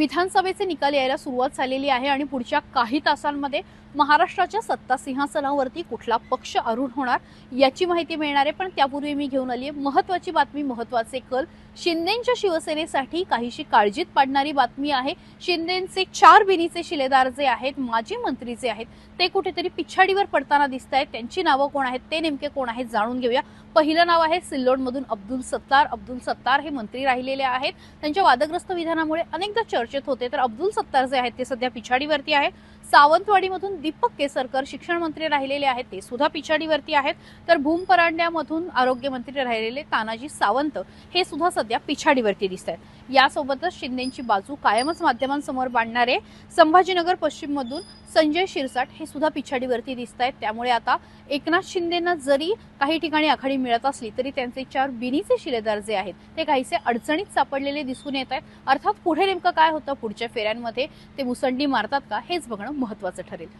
विधानसभेचे निकाल यायला सुरुवात झालेली आहे आणि पुढच्या काही तासांमध्ये महाराष्ट्राच्या सत्ता सिंहासनावरती कुठला पक्ष आरूढ होणार याची माहिती मिळणार आहे. पण त्यापूर्वी मी घेऊन आली आहे महत्वाची बातमी महत्त्वाचे कल. शिंदेच्या शिवसेनेसाठी काहीशी काळजीत पाडणारी बातमी आहे. शिंदेचे चार बिनीचे शिलेदार जे आहेत माजी मंत्री जे आहेत ते कुठेतरी पिछाडीवर पडताना दिसत आहेत. त्यांची नावं कोण आहेत ते नेमके कोण आहेत जाणून घेऊया. पहिलं नाव आहे सिल्लोडमधून अब्दुल सत्तार. अब्दुल सत्तार हे मंत्री राहिलेले आहेत. त्यांच्या वादग्रस्त विधानामुळे अनेकदा चर्चेत होते. तर अब्दुल सत्तार जे आहेत ते सध्या पिछाडीवरती आहे सावंतवाडीमधून दीपक केसरकर शिक्षण मंत्री राहिलेले आहेत ते सुद्धा पिछाडीवरती आहेत. तर भूम परांड्यामधून आरोग्यमंत्री राहिलेले तानाजी सावंत हे सुद्धा सध्या पिछाडीवरती दिसत आहेत यासोबतच शिंदेची बाजू कायमच माध्यमांसमोर मांडणारे संभाजीनगर पश्चिममधून संजय शिरसाट हे सुद्धा पिछाडीवरती दिसत आहेत त्यामुळे आता एकनाथ शिंदेना जरी काही ठिकाणी आखाडी मिळत असली तरी त्यांचे चार बिनीचे शिलेदार जे आहेत ते काहीसे अडचणीत सापडलेले दिसून येत आहेत अर्थात पुढे नेमकं काय होतं पुढच्या फेऱ्यांमध्ये ते मुसंडी मारतात का हेच बघणं महत्वाचं ठरेल.